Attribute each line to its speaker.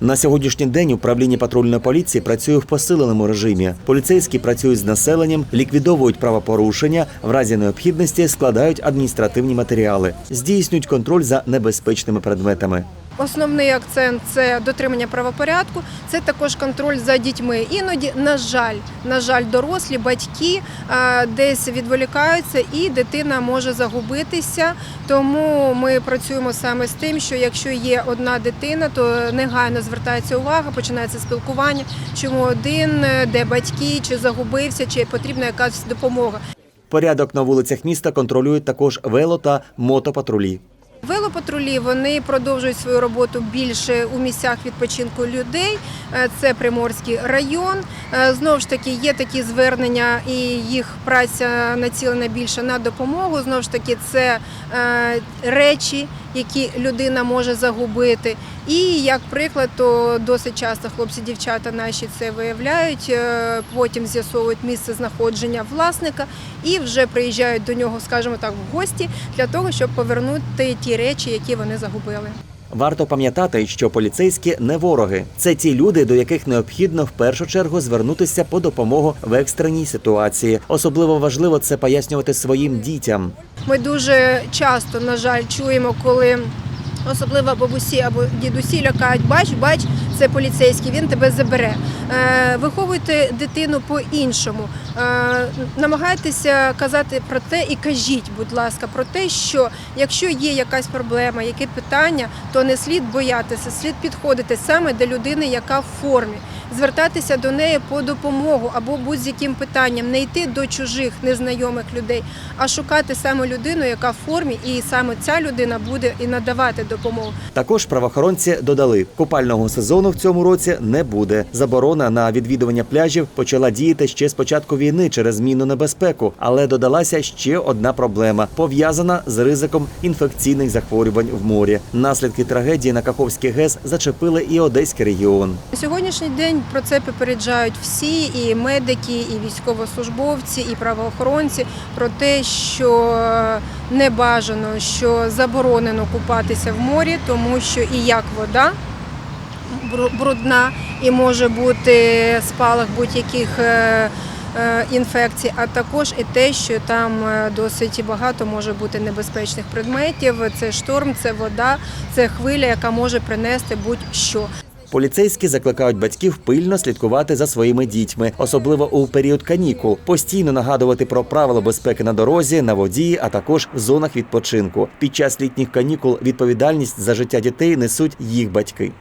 Speaker 1: На сьогоднішній день управління патрульної поліції працює в посиленому режимі. Поліцейські працюють з населенням, ліквідовують правопорушення, в разі необхідності складають адміністративні матеріали, здійснюють контроль за небезпечними предметами.
Speaker 2: Основний акцент це дотримання правопорядку, це також контроль за дітьми. Іноді, на жаль, на жаль, дорослі батьки е, десь відволікаються, і дитина може загубитися. Тому ми працюємо саме з тим, що якщо є одна дитина, то негайно звертається увага, починається спілкування, чому один, е, де батьки, чи загубився, чи потрібна якась допомога.
Speaker 1: Порядок на вулицях міста контролюють також вело та мотопатрулі.
Speaker 2: Велопатрулі вони продовжують свою роботу більше у місцях відпочинку людей. Е, Це Приморський район. Е, Знову ж таки, є такі звернення, і їх праця націлена більше на допомогу. Знову ж таки, це е, речі, які людина може загубити. І як приклад, то досить часто хлопці, дівчата наші це виявляють. е, Потім з'ясовують місце знаходження власника і вже приїжджають до нього, скажімо так, в гості для того, щоб повернути ті речі, які вони загубили.
Speaker 1: Варто пам'ятати, що поліцейські не вороги. Це ті люди, до яких необхідно в першу чергу звернутися по допомогу в екстреній ситуації. Особливо важливо це пояснювати своїм дітям.
Speaker 2: Ми дуже часто, на жаль, чуємо, коли особливо бабусі або дідусі лякають, бач, бач, це поліцейський, він тебе забере. Е, виховуйте дитину по-іншому. Е, намагайтеся казати про те і кажіть, будь ласка, про те, що якщо є якась проблема, яке питання, то не слід боятися, слід підходити саме до людини, яка в формі. Звертатися до неї по допомогу або будь-яким питанням, не йти до чужих незнайомих людей, а шукати саме людину, яка в формі, і саме ця людина буде і надавати допомогу.
Speaker 1: Також правоохоронці додали, купального сезону в цьому році не буде. Заборона на відвідування пляжів почала діяти ще з початку війни через змінну небезпеку, але додалася ще одна проблема пов'язана з ризиком інфекційних захворювань в морі. Наслідки трагедії на Каховський ГЕС зачепили і Одеський регіон.
Speaker 2: На сьогоднішній день про це попереджають всі, і медики, і військовослужбовці, і правоохоронці про те, що не бажано, що заборонено купатися в морі, тому що і як вода брудна, і може бути спалах будь-яких. е, е, Інфекцій, а також і те, що там е, досить багато може бути небезпечних предметів. Це шторм, це вода, це хвиля, яка може принести будь-що.
Speaker 1: Поліцейські закликають батьків пильно слідкувати за своїми дітьми, особливо у період канікул, постійно нагадувати про правила безпеки на дорозі, на воді, а також в зонах відпочинку. Під час літніх канікул відповідальність за життя дітей несуть їх батьки.